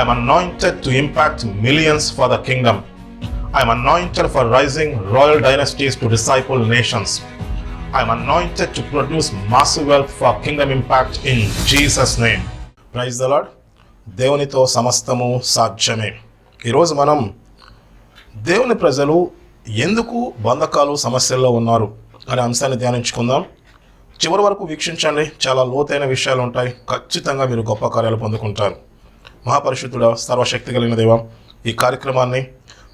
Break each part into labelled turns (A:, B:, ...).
A: am anointed to impact millions for the kingdom. I am anointed for rising royal dynasties to disciple nations. I am anointed to produce massive wealth for kingdom impact in Jesus' name. Praise the lord దేవునితో సమస్తము సాధ్యమే ఈరోజు మనం దేవుని ప్రజలు ఎందుకు బంధకాలు సమస్యల్లో ఉన్నారు అనే అంశాన్ని ధ్యానించుకుందాం చివరి వరకు వీక్షించండి చాలా లోతైన విషయాలు ఉంటాయి ఖచ్చితంగా మీరు గొప్ప కార్యాలు పొందుకుంటారు మహాపరిశుద్ధుడ సర్వశక్తి కలిగిన దేవ ఈ కార్యక్రమాన్ని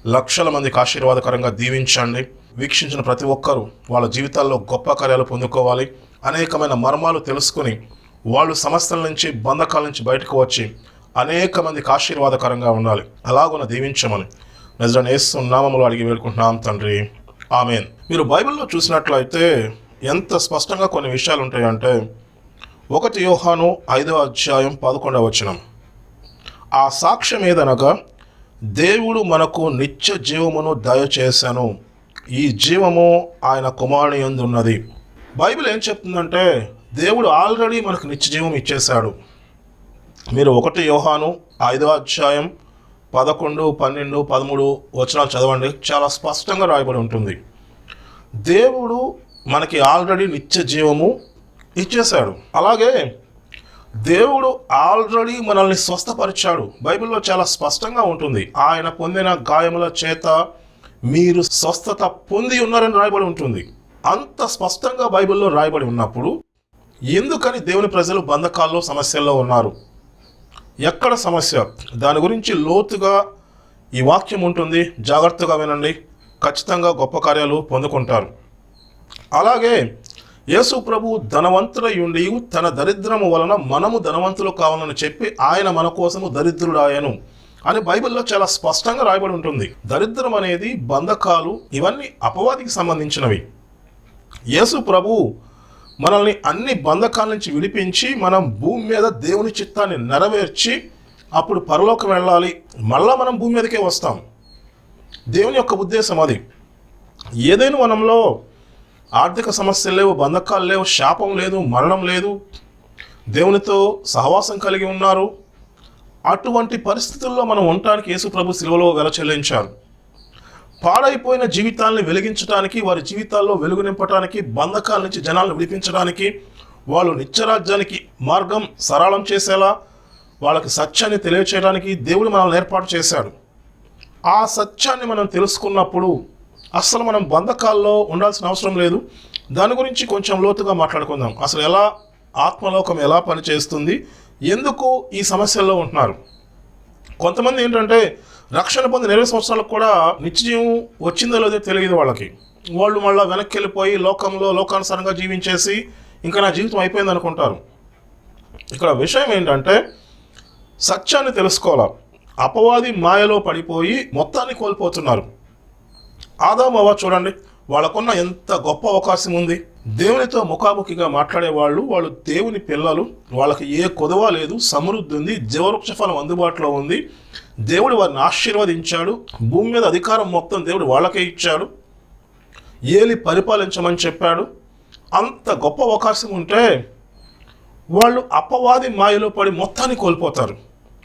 A: లక్షల మందికి ఆశీర్వాదకరంగా దీవించండి. వీక్షించిన ప్రతి ఒక్కరూ వాళ్ళ జీవితాల్లో గొప్ప కార్యాలు పొందుకోవాలి. అనేకమైన మర్మాలు తెలుసుకుని వాళ్ళు సమస్యల నుంచి బంధకాల నుంచి బయటకు వచ్చి అనేక మందికి ఆశీర్వాదకరంగా ఉండాలి. అలాగున దీవించమని నిజం యేసు నామములు అడిగి వేడుకుంటున్నాం తండ్రి. ఆమెన్. మీరు బైబిల్లో చూసినట్లయితే ఎంత స్పష్టంగా కొన్ని విషయాలు ఉంటాయంటే ఒకటి యోహాను ఐదవ అధ్యాయం పదకొండవ వచనం. ఆ సాక్ష్యం ఏదనగా దేవుడు మనకు నిత్య జీవమును దయచేశాను ఈ జీవము ఆయన కుమారుని యందు ఉన్నది బైబిల్ ఏం చెప్తుందంటే దేవుడు ఆల్రెడీ మనకు నిత్య జీవం ఇచ్చేశాడు. మీరు ఒకటి యోహాను ఐదవ అధ్యాయం పదకొండు పన్నెండు పదమూడు వచనాలు చదవండి. చాలా స్పష్టంగా రాయబడి ఉంటుంది. దేవుడు మనకి ఆల్రెడీ నిత్య జీవము ఇచ్చేశాడు. అలాగే దేవుడు ఆల్రెడీ మనల్ని స్వస్థపరిచాడు. బైబిల్లో చాలా స్పష్టంగా ఉంటుంది. ఆయన పొందిన గాయముల చేత మీరు స్వస్థత పొంది ఉన్నారని రాయబడి ఉంటుంది. అంత స్పష్టంగా బైబిల్లో రాయబడి ఉన్నప్పుడు ఎందుకని దేవుని ప్రజలు బంధకాల్లో సమస్యల్లో ఉన్నారు? ఎక్కడ సమస్య? దాని గురించి లోతుగా ఈ వాక్యం ఉంటుంది. జాగ్రత్తగా వినండి. ఖచ్చితంగా గొప్ప కార్యాలు పొందుకుంటారు. అలాగే యేసు ప్రభు ధనవంతులయుండి తన దరిద్రము వలన మనము ధనవంతులు కావాలని చెప్పి ఆయన మన కోసము దరిద్రుడాయను అని బైబిల్లో చాలా స్పష్టంగా రాయబడి ఉంటుంది. దరిద్రం అనేది బంధకాలు ఇవన్నీ అపవాదికి సంబంధించినవి. యేసు ప్రభు మనల్ని అన్ని బంధకాల నుంచి విడిపించి మనం భూమి మీద దేవుని చిత్తాన్ని నెరవేర్చి అప్పుడు పరలోకం వెళ్ళాలి. మళ్ళా మనం భూమి మీదకే వస్తాం. దేవుని యొక్క ఉద్దేశం అది. ఏదైనా మనంలో ఆర్థిక సమస్యలు లేవు బంధకాలు లేవు శాపం లేదు మరణం లేదు. దేవునితో సహవాసం కలిగి ఉన్నారు. అటువంటి పరిస్థితుల్లో మనం ఉండటానికి యేసుప్రభు శిలువలో వెల చెల్లించారు. పాడైపోయిన జీవితాలను వెలిగించడానికి వారి జీవితాల్లో వెలుగు నింపడానికి బంధకాల నుంచి జనాలను విడిపించడానికి వాళ్ళు నిత్యరాజ్యానికి మార్గం సరళం చేసేలా వాళ్ళకి సత్యాన్ని తెలియచేయడానికి దేవుడు మనల్ని ఏర్పాటు చేశాడు. ఆ సత్యాన్ని మనం తెలుసుకున్నప్పుడు అసలు మనం బంధకాల్లో ఉండాల్సిన అవసరం లేదు. దాని గురించి కొంచెం లోతుగా మాట్లాడుకుందాం. అసలు ఎలా ఆత్మలోకం ఎలా పనిచేస్తుంది? ఎందుకు ఈ సమస్యల్లో ఉంటున్నారు? కొంతమంది ఏంటంటే రక్షణ పొందిన ఇరవై సంవత్సరాలకు కూడా నిత్యజీవం వచ్చిందో లేదో తెలియదు వాళ్ళకి. వాళ్ళు మళ్ళీ వెనక్కి వెళ్ళిపోయి లోకంలో లోకానుసారంగా జీవించేసి ఇంకా నా జీవితం అయిపోయింది అనుకుంటారు. ఇక్కడ విషయం ఏంటంటే సత్యాన్ని తెలుసుకోవాలి? అపవాది మాయలో పడిపోయి మొత్తాన్ని కోల్పోతున్నారు. ఆదాము చూడండి. వాళ్ళకున్న ఎంత గొప్ప అవకాశం ఉంది. దేవునితో ముఖాముఖిగా మాట్లాడే వాళ్ళు వాళ్ళు దేవుని పిల్లలు వాళ్ళకి ఏ కొదవ లేదు సమృద్ధి ఉంది జీవవృక్ష ఫలం అందుబాటులో ఉంది. దేవుడు వారిని ఆశీర్వదించాడు. భూమి మీద అధికారం మొత్తం దేవుడు వాళ్ళకే ఇచ్చాడు. ఏలి పరిపాలించమని చెప్పాడు. అంత గొప్ప అవకాశం ఉంటే వాళ్ళు అపవాది మాయలో పడి మొత్తాన్ని కోల్పోతారు.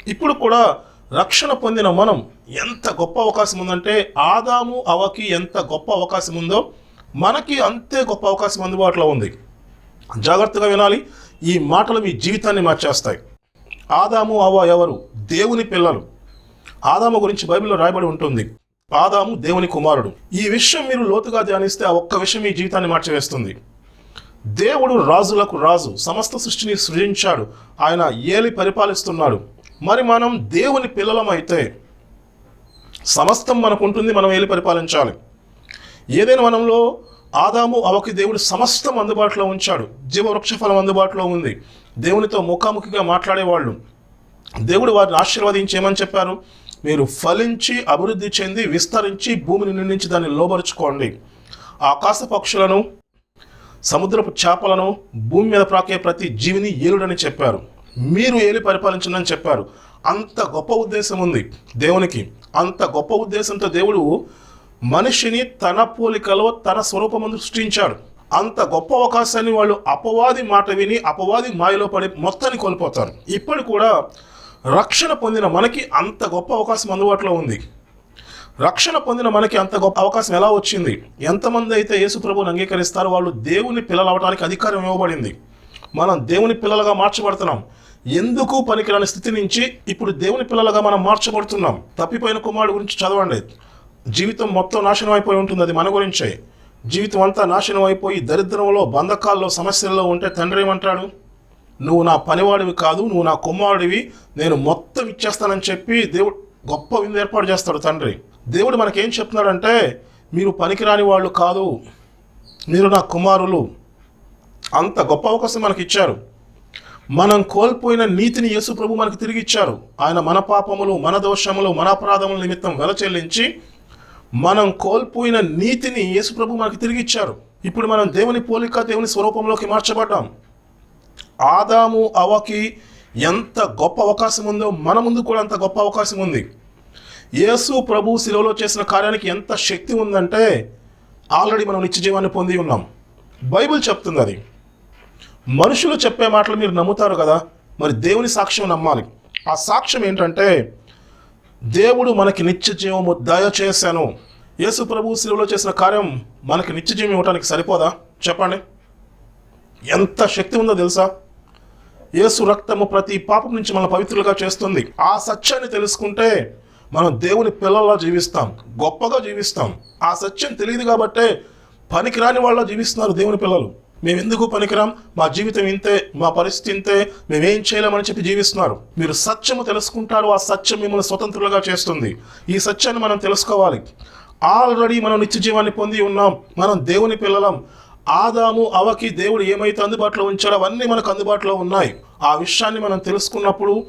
A: ఇప్పుడు కూడా రక్షణ పొందిన మనం ఎంత గొప్ప అవకాశం ఉందంటే ఆదాము అవకి ఎంత గొప్ప అవకాశం ఉందో మనకి అంతే గొప్ప అవకాశం అందుబాటులో ఉంది. జాగ్రత్తగా వినాలి. ఈ మాటలు మీ జీవితాన్ని మార్చేస్తాయి. ఆదాము అవ ఎవరు? దేవుని పిల్లలు. ఆదాము గురించి బైబిల్లో రాయబడి ఉంటుంది. ఆదాము దేవుని కుమారుడు. ఈ విషయం మీరు లోతుగా ధ్యానిస్తే ఆ ఒక్క విషయం మీ జీవితాన్ని మార్చివేస్తుంది. దేవుడు రాజులకు రాజు. సమస్త సృష్టిని సృజించాడు. ఆయన ఏలి పరిపాలిస్తున్నాడు. మరి మనం దేవుని పిల్లలమైతే సమస్తం మనకు ఉంటుంది మనం ఏలి పరిపాలించాలి. ఏదైనా మనంలో ఆదాము అవకి దేవుడు సమస్తం అందుబాటులో ఉంచాడు. జీవవృక్ష ఫలం అందుబాటులో ఉంది. దేవునితో ముఖాముఖిగా మాట్లాడేవాళ్ళు. దేవుడు వారిని ఆశీర్వదించేమని చెప్పారు. మీరు ఫలించి అభివృద్ధి చెంది విస్తరించి భూమిని నిండించి దాన్ని లోబరుచుకోండి. ఆకాశ పక్షులను సముద్రపు చేపలను భూమి మీద ప్రాకే ప్రతి జీవిని ఏలుడని చెప్పారు. మీరు ఏలి పరిపాలించండి చెప్పారు. అంత గొప్ప ఉద్దేశం ఉంది దేవునికి. అంత గొప్ప ఉద్దేశంతో దేవుడు మనిషిని తన పోలికలో తన స్వరూపమందు సృష్టించాడు. అంత గొప్ప అవకాశాన్ని వాళ్ళు అపవాది మాట విని అపవాది మాయలో పడి మొత్తాన్ని కోల్పోతారు. ఇప్పుడు కూడా రక్షణ పొందిన మనకి అంత గొప్ప అవకాశం అందుబాటులో ఉంది. రక్షణ పొందిన మనకి అంత గొప్ప అవకాశం ఎలా వచ్చింది? ఎంతమంది అయితే యేసు ప్రభువుని అంగీకరిస్తారో వాళ్ళు దేవుని పిల్లలు అవడానికి అధికారం ఇవ్వబడింది. మనం దేవుని పిల్లలుగా మార్చబడుతున్నాం. ఎందుకు పనికిరాని స్థితి నుంచి ఇప్పుడు దేవుని పిల్లలుగా మనం మార్చబడుతున్నాం? తప్పిపోయిన కుమారుడు గురించి చదవండి. జీవితం మొత్తం నాశనం అయిపోయి ఉంటుంది అది మన గురించే. జీవితం అంతా నాశనం అయిపోయి దరిద్రంలో బంధకాల్లో సమస్యల్లో ఉంటే తండ్రి ఏమంటాడు? నువ్వు నా పనివాడివి కాదు నువ్వు నా కుమారుడివి నేను మొత్తం ఇచ్చేస్తానని చెప్పి దేవుడు గొప్ప విందు ఏర్పాటు చేస్తాడు తండ్రి. దేవుడు మనకేం చెప్తున్నాడంటే మీరు పనికిరాని వాళ్ళు కాదు మీరు నా కుమారులు. అంత గొప్ప అవకాశం మనకి ఇచ్చారు మనం కోల్పోయిన నీతిని యేసు ప్రభు మనకు తిరిగి ఇచ్చారు. ఆయన మన పాపములు మన దోషములు మన అపరాధముల నిమిత్తం వెల చెల్లించి మనం కోల్పోయిన నీతిని యేసు ప్రభు మనకు తిరిగి ఇచ్చారు. ఇప్పుడు మనం దేవుని పోలిక దేవుని స్వరూపంలోకి మార్చబడ్డాం. ఆదాము అవకి ఎంత గొప్ప అవకాశం ఉందో మన ముందు కూడా అంత గొప్ప అవకాశం ఉంది. యేసు ప్రభు శిలువలో చేసిన కార్యానికి ఎంత శక్తి ఉందంటే ఆల్రెడీ మనం నిత్య జీవాన్ని పొంది ఉన్నాం. బైబిల్ చెప్తుంది అది. మనుషులు చెప్పే మాటలు మీరు నమ్ముతారు కదా? మరి దేవుని సాక్ష్యం నమ్మాలి. ఆ సాక్ష్యం ఏంటంటే దేవుడు మనకి నిత్య జీవము దయచేశాను. యేసు ప్రభు శిలువలో చేసిన కార్యం మనకి నిత్య జీవం ఇవ్వడానికి సరిపోదా? చెప్పండి. ఎంత శక్తి ఉందో తెలుసా? యేసు రక్తము ప్రతి పాపం నుంచి మన పవిత్రులుగా చేస్తుంది. ఆ సత్యాన్ని తెలుసుకుంటే మనం దేవుని పిల్లల్లా జీవిస్తాం గొప్పగా జీవిస్తాం. ఆ సత్యం తెలియదు కాబట్టే పనికిరాని వాళ్ళ జీవిస్తున్నారు దేవుని పిల్లలు. మేమెందుకు పనికిరాం? మా జీవితం ఇంతే మా పరిస్థితి ఇంతే మేమేం చేయలేమని చెప్పి జీవిస్తున్నారు. మీరు సత్యము తెలుసుకుంటారు ఆ సత్యం మిమ్మల్ని స్వతంత్రులుగా చేస్తుంది. ఈ సత్యాన్ని మనం తెలుసుకోవాలి. ఆల్రెడీ మనం నిత్య జీవాన్ని పొంది ఉన్నాం. మనం దేవుని పిల్లలం. ఆదాము అవకి దేవుడు ఏమైతే అందుబాటులో ఉంచాడో అవన్నీ మనకు అందుబాటులో ఉన్నాయి. ఆ విషయాన్ని మనం తెలుసుకున్నప్పుడు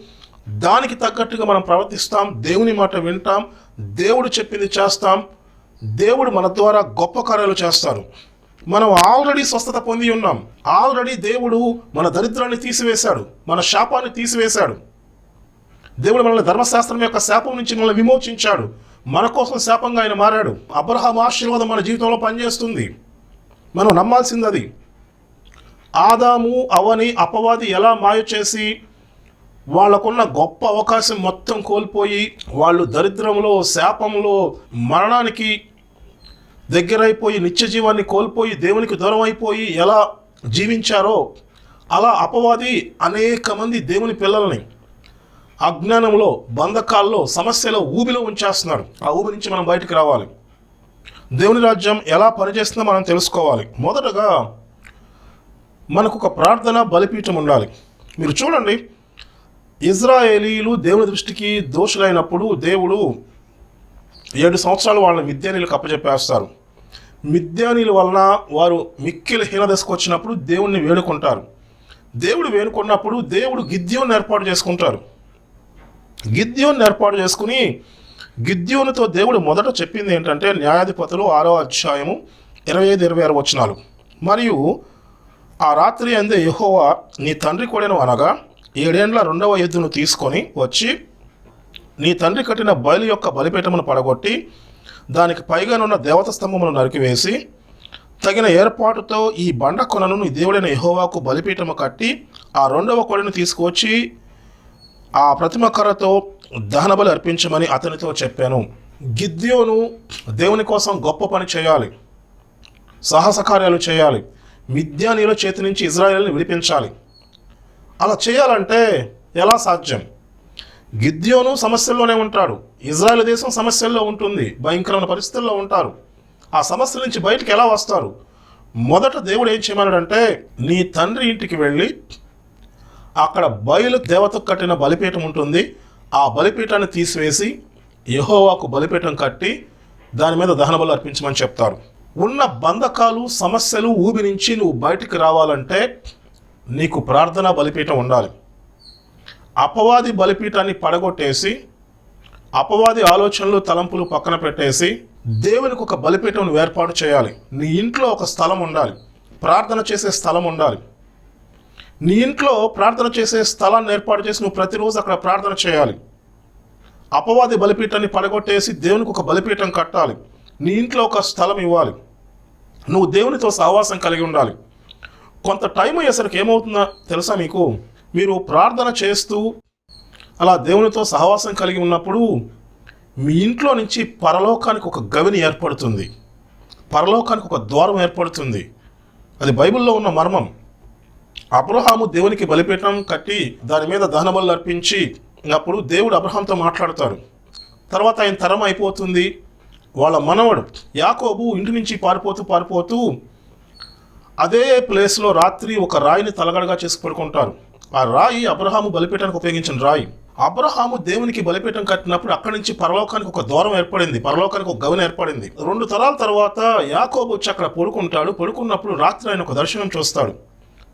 A: దానికి తగ్గట్టుగా మనం ప్రవర్తిస్తాం దేవుని మాట వింటాం దేవుడు చెప్పింది చేస్తాం దేవుడు మన ద్వారా గొప్ప కార్యాలు చేస్తారు. మనం ఆల్రెడీ స్వస్థత పొంది ఉన్నాం. ఆల్రెడీ దేవుడు మన దరిద్రాన్ని తీసివేశాడు మన శాపాన్ని తీసివేశాడు. దేవుడు మనల్ని ధర్మశాస్త్రం యొక్క శాపం నుంచి మనల్ని విమోచించాడు. మన కోసం శాపంగా ఆయన మారాడు. అబ్రహాం ఆశీర్వాదం మన జీవితంలో పనిచేస్తుంది. మనం నమ్మాల్సింది అది ఆదాము అవని అపవాది ఎలా మాయ చేసి వాళ్ళకున్న గొప్ప అవకాశం మొత్తం కోల్పోయి వాళ్ళు దరిద్రంలో శాపంలో మరణానికి దగ్గరైపోయి నిత్య జీవాన్ని కోల్పోయి దేవునికి దూరం అయిపోయి ఎలా జీవించారో అలా అపవాది అనేక మంది దేవుని పిల్లల్ని అజ్ఞానంలో బంధకాల్లో సమస్యలో ఊబిలో ఉంచేస్తున్నాడు ఆ ఊబి నుంచి మనం బయటికి రావాలి. దేవుని రాజ్యం ఎలా పనిచేస్తుందో మనం తెలుసుకోవాలి. మొదటగా మనకు ఒక ప్రార్థన బలిపీఠం ఉండాలి. మీరు చూడండి ఇజ్రాయేలీలు దేవుని దృష్టికి దోషులైనప్పుడు దేవుడు ఏడు సంవత్సరాలు వాళ్ళని మిద్యానీలకు అప్పచెప్పేస్తారు. మిద్యానీల వలన వారు మిక్కిల హీనదశకు వచ్చినప్పుడు దేవుణ్ణి వేడుకుంటారు. దేవుడు వేడుకున్నప్పుడు దేవుడు గిద్యోని ఏర్పాటు చేసుకుంటారు. గిద్యోని ఏర్పాటు చేసుకుని గిద్యోనితో దేవుడు మొదట చెప్పింది ఏంటంటే న్యాయాధిపతులు ఆరో అధ్యాయము ఇరవై ఐదు ఇరవై ఆరు వచనాలు. మరియు ఆ రాత్రి అందే యహోవా నీ తండ్రి కొడెను అనగా ఏడేండ్ల రెండవ ఎద్దును తీసుకొని వచ్చి నీ తండ్రి కట్టిన బయలు యొక్క బలిపీఠమును పడగొట్టి దానికి పైగానున్న దేవత స్తంభమును నరికివేసి తగిన ఏర్పాటుతో ఈ బండ కొనను దేవుడైన యహోవాకు బలిపీఠము కట్టి ఆ రెండవ కొడను తీసుకువచ్చి ఆ ప్రతిమ కర్రతో దహనబలి అర్పించమని అతనితో చెప్పాను. గిద్యోను దేవుని కోసం గొప్ప పని చేయాలి. సాహస కార్యాలు చేయాలి. మిద్యానీల చేతి నుంచి ఇజ్రాయేల్ని విడిపించాలి. అలా చేయాలంటే ఎలా సాధ్యం? గిద్యోను సమస్యల్లోనే ఉంటాడు ఇజ్రాయెల్ దేశం సమస్యల్లో ఉంటుంది. భయంకరమైన పరిస్థితుల్లో ఉంటారు. ఆ సమస్యల నుంచి బయటకు ఎలా వస్తారు? మొదట దేవుడు ఏం చేయమన్నాడంటే నీ తండ్రి ఇంటికి వెళ్ళి అక్కడ బయలు దేవతకు కట్టిన బలిపీఠం ఉంటుంది. ఆ బలిపీఠాన్ని తీసివేసి యహోవాకు బలిపీఠం కట్టి దాని మీద దహనబలు అర్పించమని చెప్తారు. ఉన్న బంధకాలు సమస్యలు ఊబి నుంచి నువ్వు బయటికి రావాలంటే నీకు ప్రార్థనా బలిపీఠం ఉండాలి. అపవాది బలిపీఠాన్ని పడగొట్టేసి అపవాది ఆలోచనలు తలంపులు పక్కన పెట్టేసి దేవునికి ఒక బలిపీఠం ఏర్పాటు చేయాలి. నీ ఇంట్లో ఒక స్థలం ఉండాలి. ప్రార్థన చేసే స్థలం ఉండాలి. నీ ఇంట్లో ప్రార్థన చేసే స్థలాన్ని ఏర్పాటు చేసి నువ్వు ప్రతిరోజు అక్కడ ప్రార్థన చేయాలి. అపవాది బలిపీఠాన్ని పడగొట్టేసి దేవునికి ఒక బలిపీఠం కట్టాలి. నీ ఇంట్లో ఒక స్థలం ఇవ్వాలి. నువ్వు దేవునితో సహవాసం కలిగి ఉండాలి. కొంత టైం అయ్యేసరికి ఏమవుతుందో? తెలుసా మీకు? మీరు ప్రార్థన చేస్తూ
B: అలా దేవునితో సహవాసం కలిగి ఉన్నప్పుడు మీ ఇంట్లో నుంచి పరలోకానికి ఒక గవిని ఏర్పడుతుంది. పరలోకానికి ఒక ద్వారం ఏర్పడుతుంది. అది బైబిల్లో ఉన్న మర్మం. అబ్రహాము దేవునికి బలిపీఠం కట్టి దాని మీద దహనబలు అర్పించి అప్పుడు దేవుడు అబ్రహాంతో మాట్లాడతాడు. తర్వాత ఆయన తరం అయిపోతుంది. వాళ్ళ మనవడు యాకోబు ఇంటి నుంచి పారిపోతూ పారిపోతూ అదే ప్లేస్లో రాత్రి ఒక రాయిని తలగడగా చేసి పడుకుంటారు. ఆ రాయి అబ్రహాము బలిపీఠానికి ఉపయోగించిన రాయి. అబ్రహాము దేవునికి బలిపీఠం కట్టినప్పుడు అక్కడి నుంచి పరలోకానికి ఒక ద్వారం ఏర్పడింది. పరలోకానికి ఒక గవన ఏర్పడింది. రెండు తరాల తర్వాత యాకోబు వచ్చి అక్కడ పడుకుంటాడు. పడుకున్నప్పుడు రాత్రి ఆయన ఒక దర్శనం చూస్తాడు.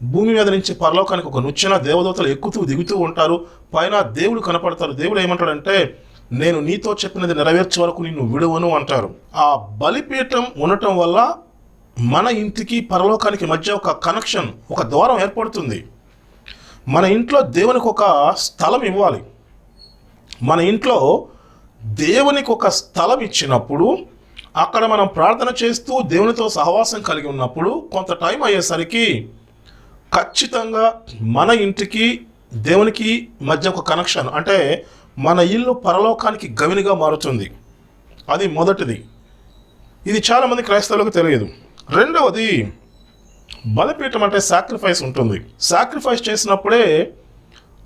B: భూమి మీద నుంచి పరలోకానికి ఒక నుచ్చిన దేవదూతలు ఎక్కుతూ దిగుతూ ఉంటారు. పైన దేవుడు కనపడతారు. దేవుడు ఏమంటాడంటే నేను నీతో చెప్పినది నెరవేర్చే వరకు నిన్ను విడువను అంటారు. ఆ బలిపీఠం ఉండటం వల్ల మన ఇంటికి పరలోకానికి మధ్య ఒక కనెక్షన్ ఒక ద్వారం ఏర్పడుతుంది. మన ఇంట్లో దేవునికి ఒక స్థలం ఇవ్వాలి. మన ఇంట్లో దేవునికి ఒక స్థలం ఇచ్చినప్పుడు అక్కడ మనం ప్రార్థన చేస్తూ దేవునితో సహవాసం కలిగి ఉన్నప్పుడు కొంత టైం అయ్యేసరికి ఖచ్చితంగా మన ఇంటికి దేవునికి మధ్య ఒక కనెక్షన్ అంటే మన ఇల్లు పరలోకానికి గవినిగా మారుతుంది. అది మొదటిది. ఇది చాలామంది క్రైస్తవులకు తెలియదు. రెండవది బలిపీఠం అంటే సాక్రిఫైస్ ఉంటుంది. సాక్రిఫైస్ చేసినప్పుడే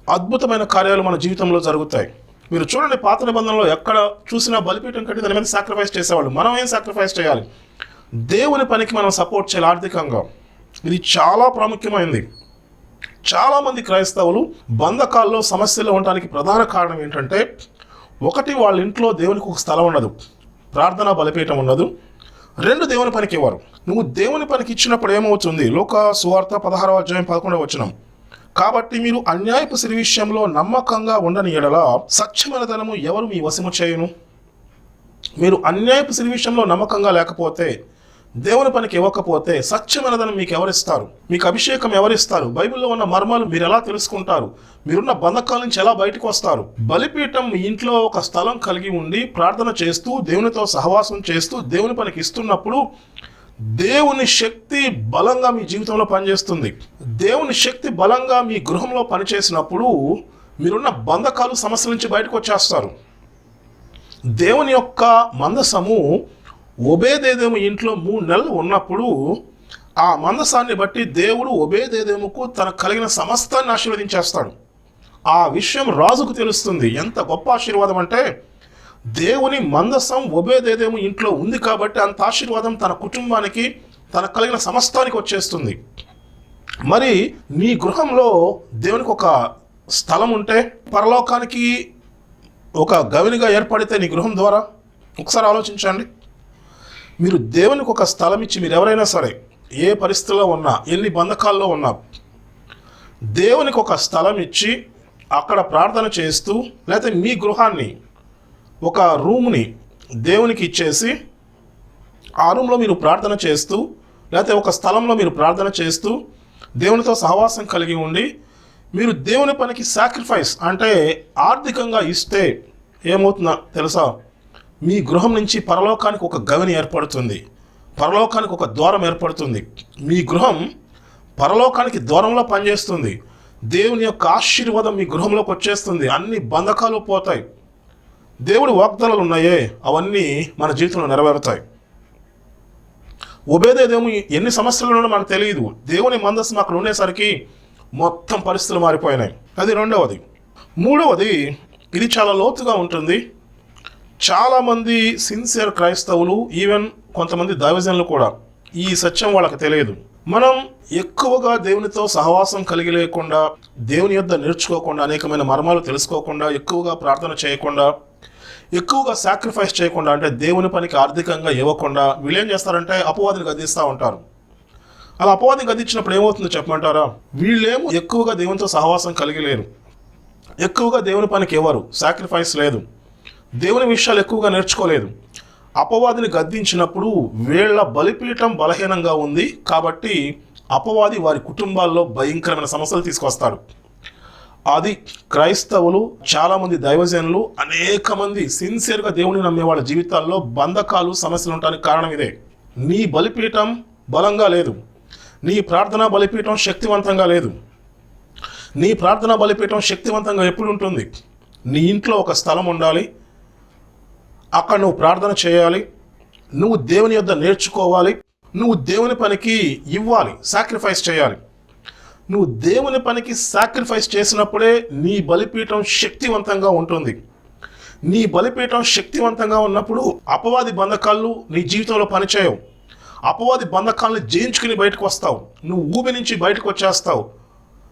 B: అద్భుతమైన కార్యాలు మన జీవితంలో జరుగుతాయి. మీరు చూడండి పాత నిబంధనలో ఎక్కడ చూసినా బలిపీఠం కట్టి దాని మీద సాక్రిఫైస్ చేసేవాళ్ళు. మనం ఏం సాక్రిఫైస్ చేయాలి? దేవుని పనికి మనం సపోర్ట్ చేయాలి ఆర్థికంగా. ఇది చాలా ప్రాముఖ్యమైనది చాలామంది క్రైస్తవులు బంధకాల్లో సమస్యలు ఉండడానికి ప్రధాన కారణం ఏంటంటే ఒకటి వాళ్ళ ఇంట్లో దేవునికి ఒక స్థలం ఉండదు. ప్రార్థనా బలిపీఠం ఉండదు. రెండు దేవుని పనికి ఇవ్వరు. నువ్వు దేవుని పనికి ఇచ్చినప్పుడు ఏమవుతుంది? లోక సువార్త పదహారవ అధ్యాయం పదకొండవ వచనం. కాబట్టి మీరు అన్యాయపు సిరి విషయంలో నమ్మకంగా ఉండని ఎడల సత్యమైన ధనము ఎవరు మీ వశము చేయను? మీరు అన్యాయపు సిరి విషయంలో నమ్మకంగా లేకపోతే దేవుని పనికి ఇవ్వకపోతే సత్యమైన ధనం మీకు ఎవరిస్తారు? మీకు అభిషేకం ఎవరిస్తారు? బైబిల్లో ఉన్న మర్మాలు మీరు ఎలా తెలుసుకుంటారు? మీరున్న బంధకాల నుంచి ఎలా బయటకు వస్తారు? బలిపీఠం మీ ఇంట్లో ఒక స్థలం కలిగి ఉండి ప్రార్థన చేస్తూ దేవునితో సహవాసం చేస్తూ దేవుని పనికి ఇస్తున్నప్పుడు దేవుని శక్తి బలంగా మీ జీవితంలో పనిచేస్తుంది. దేవుని శక్తి బలంగా మీ గృహంలో పనిచేసినప్పుడు మీరున్న బంధకాలు సమస్యల నుంచి బయటకు వచ్చేస్తారు. దేవుని యొక్క మందసము ఒబేదేదేము ఇంట్లో మూడు నెలలు ఉన్నప్పుడు ఆ మందసాన్ని బట్టి దేవుడు ఒబేదేదేముకు తనకు కలిగిన సమస్తాన్ని ఆశీర్వదించేస్తాడు. ఆ విషయం రాజుకు తెలుస్తుంది. ఎంత గొప్ప ఆశీర్వాదం అంటే దేవుని మందసం ఒబేదేదేమో ఇంట్లో ఉంది కాబట్టి అంత ఆశీర్వాదం తన కుటుంబానికి తన కలిగిన సమస్తానికి వచ్చేస్తుంది. మరి మీ గృహంలో దేవునికి ఒక స్థలం ఉంటే పరలోకానికి ఒక గవినిగా ఏర్పడితే నీ గృహం ద్వారా? ఒకసారి ఆలోచించండి. మీరు దేవునికి ఒక స్థలం ఇచ్చి మీరు ఎవరైనా సరే ఏ పరిస్థితిలో ఉన్నా ఎన్ని బంధకాల్లో ఉన్నా దేవునికి ఒక స్థలం ఇచ్చి అక్కడ ప్రార్థన చేస్తూ లేకపోతే మీ గృహాన్ని ఒక రూమ్ని దేవునికి ఇచ్చేసి ఆ రూమ్లో మీరు ప్రార్థన చేస్తూ లేకపోతే ఒక స్థలంలో మీరు ప్రార్థన చేస్తూ దేవునితో సహవాసం కలిగి ఉండి మీరు దేవుని పనికి సాక్రిఫైస్ అంటే ఆర్థికంగా ఇస్తే ఏమవుతుందో తెలుసా? మీ గృహం నుంచి పరలోకానికి ఒక గవిని ఏర్పడుతుంది. పరలోకానికి ఒక ద్వారం ఏర్పడుతుంది. మీ గృహం పరలోకానికి ద్వారంలో పనిచేస్తుంది. దేవుని యొక్క ఆశీర్వాదం మీ గృహంలోకి వచ్చేస్తుంది. అన్ని బంధకాలు పోతాయి. దేవుడి వాగ్దానాలు ఉన్నాయే అవన్నీ మన జీవితంలో నెరవేరుతాయి. ఉభయదేదేమో ఎన్ని సమస్యలు ఉన్నాయో మనకు తెలియదు. దేవుని మందస్సు మాకు ఉండేసరికి మొత్తం పరిస్థితులు మారిపోయినాయి. అది రెండవది. మూడవది ఇది చాలా లోతుగా ఉంటుంది. చాలామంది సిన్సియర్ క్రైస్తవులు ఈవెన్ కొంతమంది దైవజనులు కూడా ఈ సత్యం వాళ్ళకి తెలియదు. మనం ఎక్కువగా దేవునితో సహవాసం కలిగి లేకుండా దేవుని యొద్ద నేర్చుకోకుండా అనేకమైన మర్మాలు తెలుసుకోకుండా ఎక్కువగా ప్రార్థన చేయకుండా ఎక్కువగా సాక్రిఫైస్ చేయకుండా అంటే దేవుని పనికి ఆర్థికంగా ఇవ్వకుండా వీళ్ళు ఏం చేస్తారంటే అపవాదిని గదిస్తూ ఉంటారు. అలా అపవాదిని గదించినప్పుడు ఏమవుతుందో చెప్పమంటారా? వీళ్ళేమో ఎక్కువగా దేవునితో సహవాసం కలిగి లేరు. ఎక్కువగా దేవుని పనికి ఇవ్వరు సాక్రిఫైస్ లేదు. దేవుని విషయాలు ఎక్కువగా నేర్చుకోలేదు. అపవాదిని గద్దించినప్పుడు వీళ్ళ బలిపీఠం బలహీనంగా ఉంది కాబట్టి అపవాది వారి కుటుంబాల్లో భయంకరమైన సమస్యలు తీసుకొస్తాడు. అది క్రైస్తవులు చాలామంది దైవజనులు అనేక మంది సిన్సియర్గా దేవుని నమ్మే వాళ్ళ జీవితాల్లో బంధకాలు సమస్యలు ఉండడానికి కారణం ఇదే. నీ బలిపీఠం బలంగా లేదు. నీ ప్రార్థనా బలిపీఠం శక్తివంతంగా లేదు. నీ ప్రార్థనా బలిపీఠం శక్తివంతంగా ఎప్పుడు ఉంటుంది? నీ ఇంట్లో ఒక స్థలం ఉండాలి. అక్కడ నువ్వు ప్రార్థన చేయాలి. నువ్వు దేవుని యొద్ద నేర్చుకోవాలి. నువ్వు దేవుని పనికి ఇవ్వాలి. సాక్రిఫైస్ చేయాలి. నువ్వు దేవుని పనికి సాక్రిఫైస్ చేసినప్పుడే నీ బలిపీఠం శక్తివంతంగా ఉంటుంది. నీ బలిపీఠం శక్తివంతంగా ఉన్నప్పుడు అపవాది బంధకాలు నీ జీవితంలో పనిచేయవు. అపవాది బంధకాలను జయించుకుని బయటకు వస్తావు. నువ్వు ఊబి నుంచి బయటకు వచ్చేస్తావు.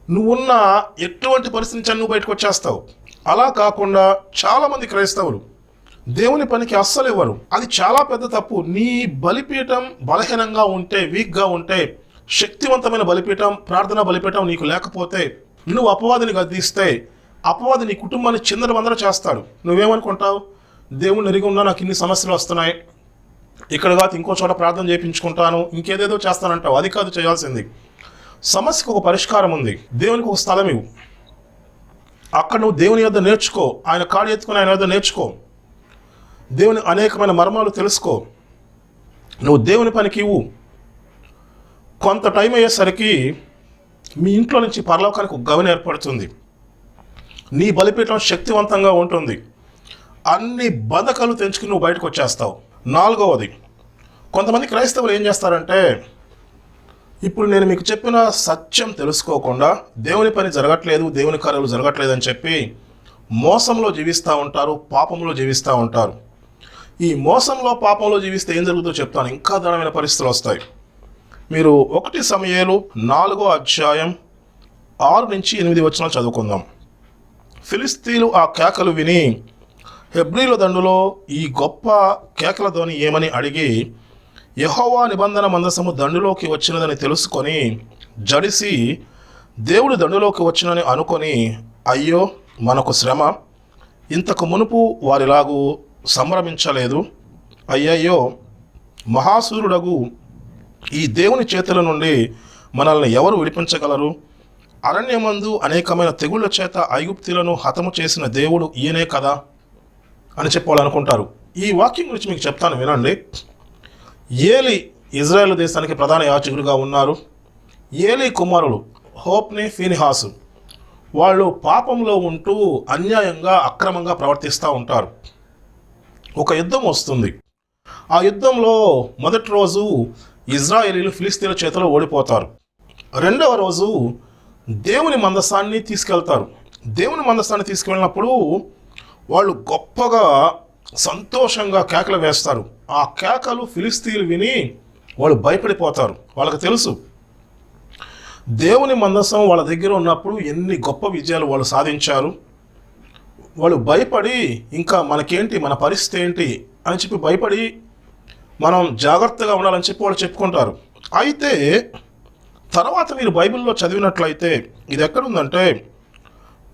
B: నువ్వున్న ఎటువంటి పరిస్థితి నుంచి నువ్వు బయటకు వచ్చేస్తావు. అలా కాకుండా చాలామంది క్రైస్తవులు దేవుని పనికి అస్సలు ఇవ్వరు. అది చాలా పెద్ద తప్పు. నీ బలిపీఠం బలహీనంగా ఉంటే వీక్గా ఉంటే శక్తివంతమైన బలిపీఠం ప్రార్థనా బలిపీఠం నీకు లేకపోతే నువ్వు అపవాదిని గద్దిస్తే అపవాది నీ కుటుంబాన్ని చిందరవందర చేస్తాడు. నువ్వేమనుకుంటావు? దేవుని ఎరిగి ఉన్నా నాకు ఇన్ని సమస్యలు వస్తున్నాయి. ఇక్కడ కాదు ఇంకో చోట ప్రార్థన చేయించుకుంటాను. ఇంకేదేదో చేస్తానంటావు. అది కాదు చేయాల్సింది. సమస్యకు ఒక పరిష్కారం ఉంది. దేవునికి ఒక స్థలం ఇవ్వు. అక్కడ నువ్వు దేవుని యొద్ నేర్చుకో. ఆయన కాడి ఎత్తుకుని ఆయన యొద్ నేర్చుకో. దేవుని అనేకమైన మర్మాలు తెలుసుకో. నువ్వు దేవుని పనికి ఇవ్వు. కొంత టైం అయ్యేసరికి మీ ఇంట్లో నుంచి పరలోకానికి ఒక గమని ఏర్పడుతుంది. నీ బలిపీఠం శక్తివంతంగా ఉంటుంది. అన్ని బంధకాలు తెంచుకుని నువ్వు బయటకు వచ్చేస్తావు. నాలుగవది కొంతమంది క్రైస్తవులు ఏం చేస్తారంటే ఇప్పుడు నేను మీకు చెప్పిన సత్యం తెలుసుకోకుండా దేవుని పని జరగట్లేదు దేవుని కార్యాలు జరగట్లేదు అని చెప్పి మోసంలో జీవిస్తూ ఉంటారు పాపంలో జీవిస్తూ ఉంటారు. ఈ మోసంలో పాపంలో జీవిస్తే ఏం జరుగుతుందో చెప్తాను. ఇంకా దారుణమైన పరిస్థితులు వస్తాయి. మీరు ఒకటి సమయాలు నాలుగో అధ్యాయం ఆరు నుంచి ఎనిమిది వచ్చిన చదువుకుందాం. ఫిలిస్తీన్లు ఆ కేకలు విని హెబ్రిల దండులో ఈ గొప్ప కేకల ధ్వని ఏమని అడిగి యహోవా నిబంధన మందసము దండులోకి వచ్చినదని తెలుసుకొని జడిసి దేవుడు దండులోకి వచ్చినని అనుకొని అయ్యో మనకు శ్రమ. ఇంతకు మునుపు వారిలాగు సంభ్రమించలేదు. అయ్యయ్యో మహాసూరుడగు ఈ దేవుని చేతుల నుండి మనల్ని ఎవరు విడిపించగలరు? అరణ్యమందు అనేకమైన తెగుళ్ళ చేత ఐగుప్తులను హతము చేసిన దేవుడు ఈయనే కదా? అని చెప్పాలనుకుంటారు. ఈ వాక్యం గురించి మీకు చెప్తాను వినండి. ఏలి ఇజ్రాయెల్ దేశానికి ప్రధాన యాచకుడిగా ఉన్నారు. ఏలి కుమారులు హోప్ని ఫీనిహాసు. వాళ్ళు పాపంలో ఉంటూ అన్యాయంగా అక్రమంగా ప్రవర్తిస్తూ ఉంటారు. ఒక యుద్ధం వస్తుంది. ఆ యుద్ధంలో మొదటి రోజు ఇజ్రాయేలీలు ఫిలిస్తీన్ల చేతిలో ఓడిపోతారు. రెండవ రోజు దేవుని మందసాన్ని తీసుకెళ్తారు. దేవుని మందసాన్ని తీసుకెళ్ళినప్పుడు వాళ్ళు గొప్పగా సంతోషంగా కేకలు వేస్తారు. ఆ కేకలు ఫిలిస్తీన్లు విని వాళ్ళు భయపడిపోతారు. వాళ్ళకి తెలుసు దేవుని మందసం వాళ్ళ దగ్గర ఉన్నప్పుడు ఎన్ని గొప్ప విజయాలు వాళ్ళు సాధించారు. వాళ్ళు భయపడి ఇంకా మనకేంటి? మన పరిస్థితి ఏంటి? అని చెప్పి భయపడి మనం జాగ్రత్తగా ఉండాలని చెప్పి వాళ్ళు చెప్పుకుంటారు. అయితే తర్వాత మీరు బైబిల్లో చదివినట్లయితే ఇది ఎక్కడుందంటే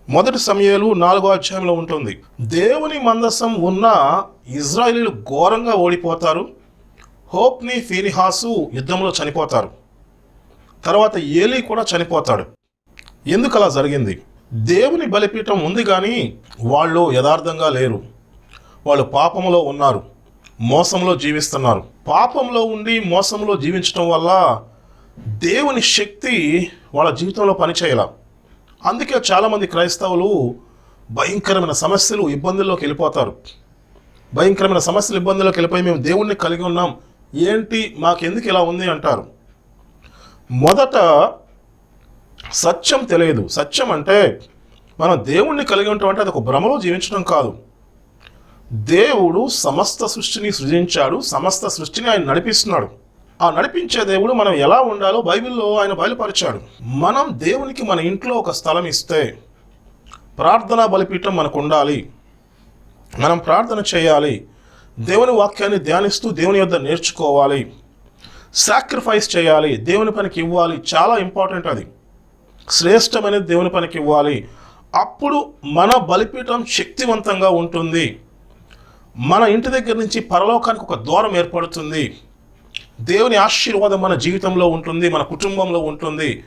B: మొదటి సమయాలు నాలుగో అధ్యాయంలో ఉంటుంది. దేవుని మందసం ఉన్న ఇజ్రాయిలీలు ఘోరంగా ఓడిపోతారు. హోప్ని ఫీనిహాసు యుద్ధంలో చనిపోతారు. తర్వాత ఏలీ కూడా చనిపోతాడు. ఎందుకు అలా జరిగింది? దేవుని బలిపీఠం ఉంది కానీ వాళ్ళు యథార్థంగా లేరు. వాళ్ళు పాపంలో ఉన్నారు. మోసంలో జీవిస్తున్నారు. పాపంలో ఉండి మోసంలో జీవించడం వల్ల దేవుని శక్తి వాళ్ళ జీవితంలో పనిచేయాల. అందుకే చాలామంది క్రైస్తవులు భయంకరమైన సమస్యలు ఇబ్బందుల్లోకి వెళ్ళిపోతారు. భయంకరమైన సమస్యలు ఇబ్బందుల్లోకి వెళ్ళిపోయి మేము దేవుణ్ణి కలిగి ఉన్నాం. ఏంటి? మాకెందుకు ఇలా ఉంది? అంటారు. మొదట సత్యం తెలియదు. సత్యం అంటే మనం దేవుణ్ణి కలిగి ఉంటామంటే అది ఒక భ్రమలో జీవించడం కాదు. దేవుడు సమస్త సృష్టిని సృజించాడు సమస్త సృష్టిని ఆయన నడిపిస్తున్నాడు. ఆ నడిపించే దేవుడు మనం ఎలా ఉండాలో బైబిల్లో ఆయన బయలుపరిచాడు. మనం దేవునికి మన ఇంట్లో ఒక స్థలం ఇస్తే ప్రార్థనా బలిపీఠం మనకు ఉండాలి మనం ప్రార్థన చేయాలి. దేవుని వాక్యాన్ని ధ్యానిస్తూ దేవుని యొద్ద నేర్చుకోవాలి. సాక్రిఫైస్ చేయాలి. దేవుని పనికి ఇవ్వాలి. చాలా ఇంపార్టెంట్ అది. శ్రేష్టమైనది దేవుని పనికి ఇవ్వాలి. అప్పుడు మన బలిపీఠం శక్తివంతంగా ఉంటుంది. మన ఇంటి దగ్గర నుంచి పరలోకానికి ఒక ద్వారం ఏర్పడుతుంది. దేవుని ఆశీర్వాదం మన జీవితంలో ఉంటుంది మన కుటుంబంలో ఉంటుంది.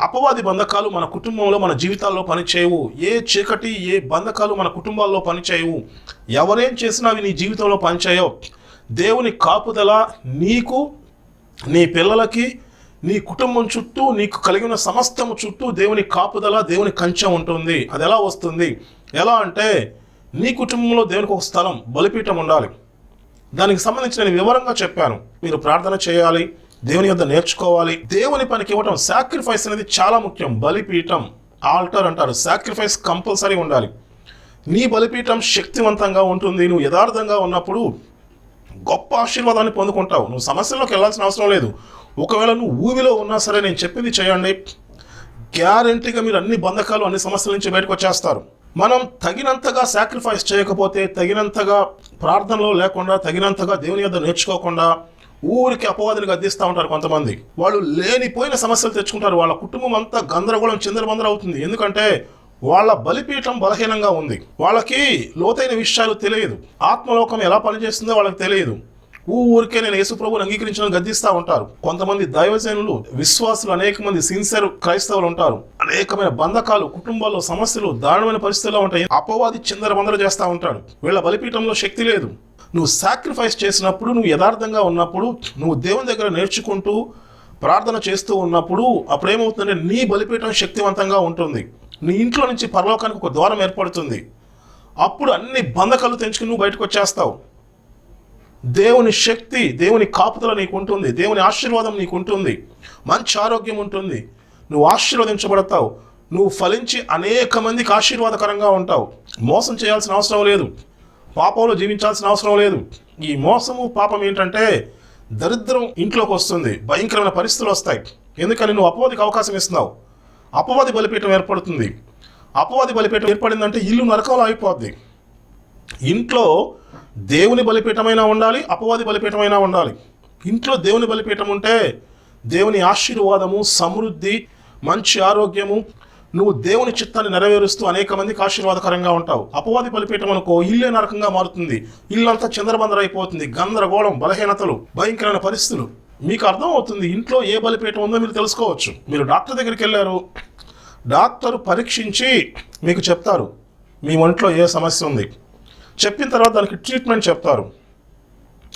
B: అపవాది బంధకాలు మన కుటుంబంలో మన జీవితాల్లో పనిచేయవు. ఏ చీకటి ఏ బంధకాలు మన కుటుంబాల్లో పనిచేయవు. ఎవరేం చేసినా అవి నీ జీవితంలో పనిచేయవు. దేవుని కాపుదల నీకు నీ పిల్లలకి నీ కుటుంబం చుట్టూ నీకు కలిగిన సమస్తము చుట్టూ దేవుని కాపుదల దేవుని కంచె ఉంటుంది. అది ఎలా వస్తుంది? ఎలా అంటే నీ కుటుంబంలో దేవునికి ఒక స్థలం బలిపీఠం ఉండాలి. దానికి సంబంధించి నేను వివరంగా చెప్పాను. మీరు ప్రార్థన చేయాలి దేవుని యొద్ద నేర్చుకోవాలి. దేవుని పనికి ఇవ్వటం సాక్రిఫైస్ అనేది చాలా ముఖ్యం. బలిపీఠం ఆల్టర్ అంటారు. సాక్రిఫైస్ కంపల్సరీ ఉండాలి. నీ బలిపీఠం శక్తివంతంగా ఉంటుంది. నువ్వు యథార్థంగా ఉన్నప్పుడు గొప్ప ఆశీర్వాదాన్ని పొందుకుంటావు. నువ్వు సమస్యల్లోకి వెళ్ళాల్సిన అవసరం లేదు. ఒకవేళ నువ్వు ఊబిలో ఉన్నా సరే నేను చెప్పింది చేయండి. గ్యారంటీగా మీరు అన్ని బంధకాలు అన్ని సమస్యల నుంచి బయటకు వచ్చేస్తారు. మనం తగినంతగా సాక్రిఫైస్ చేయకపోతే తగినంతగా ప్రార్థనలో లేకుండా తగినంతగా దేవుని యొద్ద నేర్చుకోకుండా ఊరికి అపవాదిని గద్దిస్తూ ఉంటారు కొంతమంది. వాళ్ళు లేనిపోయిన సమస్యలు తెచ్చుకుంటారు. వాళ్ళ కుటుంబం అంతా గందరగోళం చిందరబందర అవుతుంది. ఎందుకంటే వాళ్ళ బలిపీఠం బలహీనంగా ఉంది. వాళ్ళకి లోతైన విషయాలు తెలియదు. ఆత్మలోకం ఎలా పనిచేస్తుందో వాళ్ళకి తెలియదు. ఊరికే నేను యేసుప్రభుని అంగీకరించడం గద్దిస్తూ ఉంటారు. కొంతమంది దైవజనులు విశ్వాసులు అనేక మంది సిన్సియర్ క్రైస్తవులు ఉంటారు. అనేకమైన బంధకాలు కుటుంబాల్లో సమస్యలు దారుణమైన పరిస్థితుల్లో ఉంటాయి. అపవాది చిందరబందర చేస్తూ ఉంటాడు. వీళ్ళ బలిపీఠంలో శక్తి లేదు. నువ్వు సాక్రిఫైస్ చేసినప్పుడు నువ్వు యథార్థంగా ఉన్నప్పుడు నువ్వు దేవుని దగ్గర నేర్చుకుంటూ ప్రార్థన చేస్తూ ఉన్నప్పుడు అప్పుడు ఏమవుతుందంటే నీ బలిపీఠం శక్తివంతంగా ఉంటుంది. నీ ఇంట్లో నుంచి పరలోకానికి ఒక ద్వారం ఏర్పడుతుంది. అప్పుడు అన్ని బంధకాలు తెంచుకుని నువ్వు బయటకు వచ్చేస్తావు. దేవుని శక్తి దేవుని కాపుదల నీకు ఉంటుంది దేవుని ఆశీర్వాదం నీకు ఉంటుంది మంచి ఆరోగ్యం ఉంటుంది. నువ్వు ఆశీర్వదించబడతావు. నువ్వు ఫలించి అనేక మందికి ఆశీర్వాదకరంగా ఉంటావు. మోసం చేయాల్సిన అవసరం లేదు. పాపంలో జీవించాల్సిన అవసరం లేదు. ఈ మోసము పాపం ఏంటంటే దరిద్రం ఇంట్లోకి వస్తుంది భయంకరమైన పరిస్థితులు వస్తాయి. ఎందుకని నువ్వు అపవాదికి అవకాశం ఇస్తున్నావు? అపవాది బలిపీఠం ఏర్పడుతుంది. అపవాది బలిపీఠం ఏర్పడిందంటే ఇల్లు నరకంలో అయిపోద్ది. ఇంట్లో దేవుని బలిపీఠమైనా ఉండాలి అపవాది బలిపీఠమైనా ఉండాలి. ఇంట్లో దేవుని బలిపీఠం ఉంటే దేవుని ఆశీర్వాదము సమృద్ధి మంచి ఆరోగ్యము నువ్వు దేవుని చిత్తాన్ని నెరవేరుస్తూ అనేక మందికి ఆశీర్వాదకరంగా ఉంటావు. అపవాది బలిపీఠం అనుకో ఇల్లే నరకంగా మారుతుంది. ఇల్లంతా చంద్రబందర అయిపోతుంది గందరగోళం బలహీనతలు భయంకరమైన పరిస్థితులు. మీకు అర్థం అవుతుంది ఇంట్లో ఏ బలిపీఠం ఉందో మీరు తెలుసుకోవచ్చు. మీరు డాక్టర్ దగ్గరికి వెళ్ళారు డాక్టర్ పరీక్షించి మీకు చెప్తారు మీ ఒంట్లో ఏ సమస్య ఉంది. చెప్పిన తర్వాత దానికి ట్రీట్మెంట్ చెప్తారు.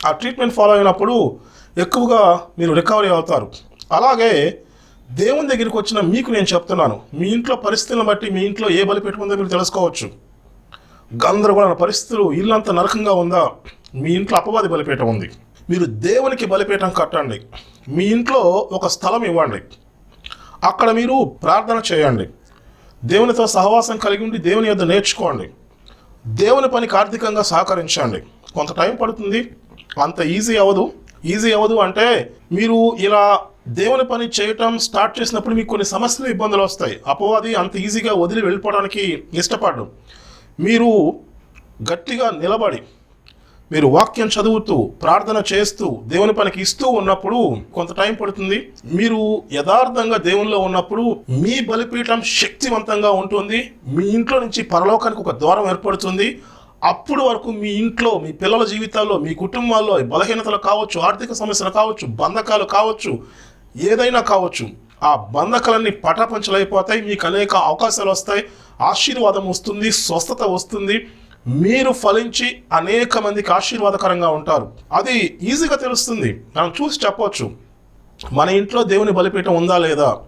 B: ఆ ట్రీట్మెంట్ ఫాలో అయినప్పుడు ఎక్కువగా మీరు రికవరీ అవుతారు. అలాగే దేవుని దగ్గరికి వచ్చిన మీకు నేను చెప్తున్నాను. మీ ఇంట్లో పరిస్థితులను బట్టి మీ ఇంట్లో ఏ బలి పెట్టుకుందో మీరు తెలుసుకోవచ్చు. గందరగోళ పరిస్థితులు ఇల్లంత నరకంగా ఉందా? మీ ఇంట్లో అపవాది బలిపీఠం ఉంది. మీరు దేవునికి బలిపీఠం కట్టండి. మీ ఇంట్లో ఒక స్థలం ఇవ్వండి. అక్కడ మీరు ప్రార్థన చేయండి. దేవునితో సహవాసం కలిగి ఉండి దేవుని యొద్ద నేర్చుకోండి. దేవుని పనికి ఆర్థికంగా సహకరించండి. కొంత టైం పడుతుంది అంత ఈజీ అవ్వదు. ఈజీ అవ్వదు అంటే మీరు ఇలా దేవుని పని చేయటం స్టార్ట్ చేసినప్పుడు మీకు కొన్ని సమస్యలు ఇబ్బందులు వస్తాయి. అపవాది అంత ఈజీగా వదిలి వెళ్ళిపోవడానికి ఇష్టపడడం మీరు గట్టిగా నిలబడి మీరు వాక్యం చదువుతూ ప్రార్థన చేస్తూ దేవుని పనికి ఇస్తూ ఉన్నప్పుడు కొంత టైం పడుతుంది. మీరు యథార్థంగా దేవునిలో ఉన్నప్పుడు మీ బలిపీఠం శక్తివంతంగా ఉంటుంది. మీ ఇంట్లో నుంచి పరలోకానికి ఒక ద్వారం ఏర్పడుతుంది. అప్పుడు వరకు మీ ఇంట్లో మీ పిల్లల జీవితాల్లో మీ కుటుంబాల్లో బలహీనతలు కావచ్చు ఆర్థిక సమస్యలు కావచ్చు బంధకాలు కావచ్చు ఏదైనా కావచ్చు ఆ బంధకాలన్నీ పటాపంచలైపోతాయి. మీకు అనేక అవకాశాలు వస్తాయి. ఆశీర్వాదం వస్తుంది స్వస్థత వస్తుంది. మీరు ఫలించి అనేక మందికి ఆశీర్వాదకరంగా ఉంటారు. అది ఈజీగా తెలుస్తుంది. మనం చూసి చెప్పవచ్చు మన ఇంట్లో దేవుని బలిపీఠం ఉందా లేదా?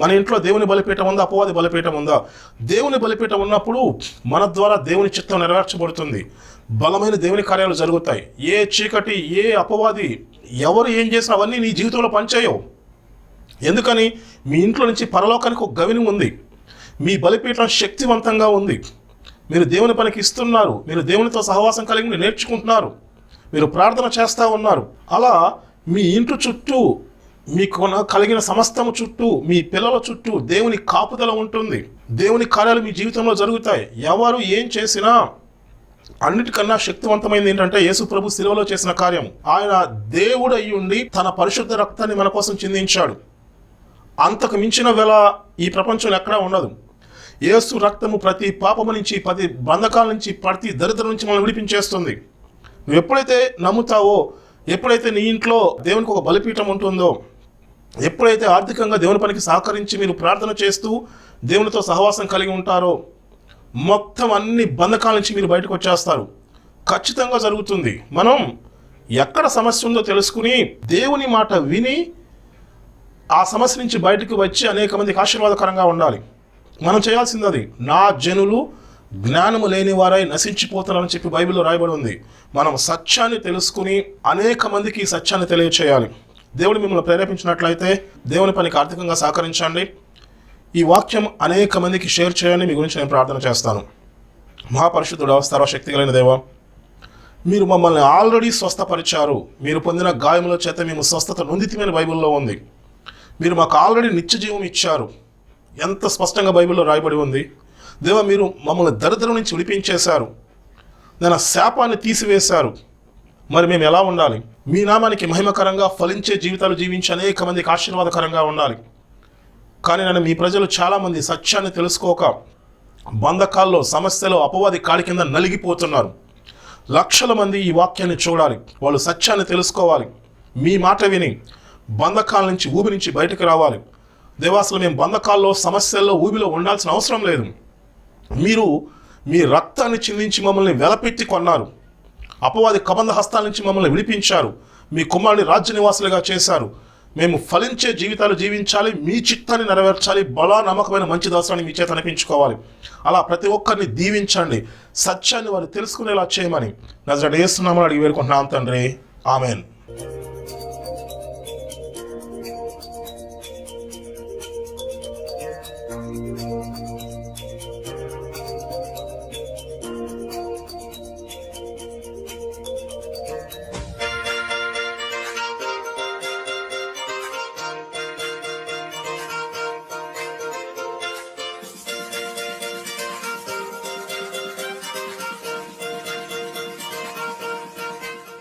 B: మన ఇంట్లో దేవుని బలిపీఠం ఉందా? అపవాది బలిపీఠం ఉందా? దేవుని బలిపీఠం ఉన్నప్పుడు మన ద్వారా దేవుని చిత్తం నెరవేర్చబడుతుంది. బలమైన దేవుని కార్యాలు జరుగుతాయి. ఏ చీకటి ఏ అపవాది ఎవరు ఏం చేసినా అవన్నీ నీ జీవితంలో పనిచేయవు. ఎందుకని? మీ ఇంట్లో నుంచి పరలోకానికి ఒక గవిని ఉంది. మీ బలిపీఠం శక్తివంతంగా ఉంది. మీరు దేవుని పనికి ఇస్తున్నారు. మీరు దేవునితో సహవాసం కలిగి నేర్చుకుంటున్నారు. మీరు ప్రార్థన చేస్తూ ఉన్నారు. అలా మీ ఇంటి చుట్టూ మీకు కలిగిన సమస్తము చుట్టూ మీ పిల్లల చుట్టూ దేవుని కాపుదల ఉంటుంది. దేవుని కార్యాలు మీ జీవితంలో జరుగుతాయి. ఎవరు ఏం చేసినా అన్నిటికన్నా శక్తివంతమైనది ఏంటంటే యేసు ప్రభు శిలువలో చేసిన కార్యం ఆయన దేవుడు అయ్యుండి తన పరిశుద్ధ రక్తాన్ని మన కోసం చిందించాడు. అంతకు మించిన వేళ ఈ ప్రపంచంలో ఎక్కడా ఉండదు. యేసు రక్తము ప్రతి పాపము నుంచి ప్రతి బంధకాల నుంచి ప్రతి దరిద్రం నుంచి మనం విడిపించేస్తుంది. నువ్వు ఎప్పుడైతే నమ్ముతావో ఎప్పుడైతే నీ ఇంట్లో దేవునికి ఒక బలిపీఠం ఉంటుందో ఎప్పుడైతే ఆర్థికంగా దేవుని పనికి సహకరించి మీరు ప్రార్థన చేస్తూ దేవునితో సహవాసం కలిగి ఉంటారో మొత్తం అన్ని బంధకాల నుంచి మీరు బయటకు వచ్చేస్తారు. ఖచ్చితంగా జరుగుతుంది. మనం ఎక్కడ సమస్య ఉందో తెలుసుకుని దేవుని మాట విని ఆ సమస్య నుంచి బయటకు వచ్చి అనేక మందికి ఆశీర్వాదకరంగా ఉండాలి. మనం చేయాల్సింది అది నా జనులు జ్ఞానము లేని వారై నశించిపోతారని చెప్పి బైబిల్లో రాయబడి ఉంది. మనం సత్యాన్ని తెలుసుకుని అనేక మందికి ఈ సత్యాన్ని తెలియచేయాలి. దేవుడు మిమ్మల్ని ప్రేరేపించినట్లయితే దేవుని పనికి ఆర్థికంగా సహకరించండి. ఈ వాక్యం అనేక మందికి షేర్ చేయండి. మీ గురించి నేను ప్రార్థన చేస్తాను. మహాపరిశుద్ధుడు సర్వశక్తి కలిగిన దేవ మీరు మమ్మల్ని ఆల్రెడీ స్వస్థపరిచారు. మీరు పొందిన గాయముల చేత మేము స్వస్థత నొందితమైన బైబిల్లో ఉంది. మీరు మాకు ఆల్రెడీ నిత్య జీవం ఇచ్చారు. ఎంత స్పష్టంగా బైబిల్లో రాయబడి ఉంది. దేవ మీరు మమ్మల్ని దరిద్రం నుంచి విడిపించేశారు. నేను శాపాన్ని తీసివేశారు. మరి మేము ఎలా ఉండాలి? మీ నామానికి మహిమకరంగా ఫలించే జీవితాలు జీవించి అనేక మందికి ఆశీర్వాదకరంగా ఉండాలి. కానీ నన్ను మీ ప్రజలు చాలామంది సత్యాన్ని తెలుసుకోక బంధకాల్లో సమస్యలో అపవాది కాడి కింద నలిగిపోతున్నారు. లక్షల మంది ఈ వాక్యాన్ని చూడాలి. వాళ్ళు సత్యాన్ని తెలుసుకోవాలి. మీ మాట విని బంధకాల నుంచి ఊబి నుంచి బయటకు రావాలి. దేవాసులు మేము బంధకాల్లో సమస్యల్లో ఊబిలో ఉండాల్సిన అవసరం లేదు. మీరు మీ రక్తాన్ని చిందించి మమ్మల్ని వెలపెట్టి కొన్నారు. అపవాది కబంధ హస్తాల నుంచి మమ్మల్ని విడిపించారు. మీ కుమారుని రాజ్య నివాసులుగా చేశారు. మేము ఫలించే జీవితాలు జీవించాలి మీ చిత్తాన్ని నెరవేర్చాలి బలా నమ్మకమైన మంచి దాసాన్ని మీ చేత అనిపించుకోవాలి. అలా ప్రతి ఒక్కరిని దీవించండి. సత్యాన్ని వారు తెలుసుకునేలా చేయమని. నజరడేస్తున్నామని అడిగి వేడుకుంటున్నాం తండ్రి. ఆమెన్. Thank you.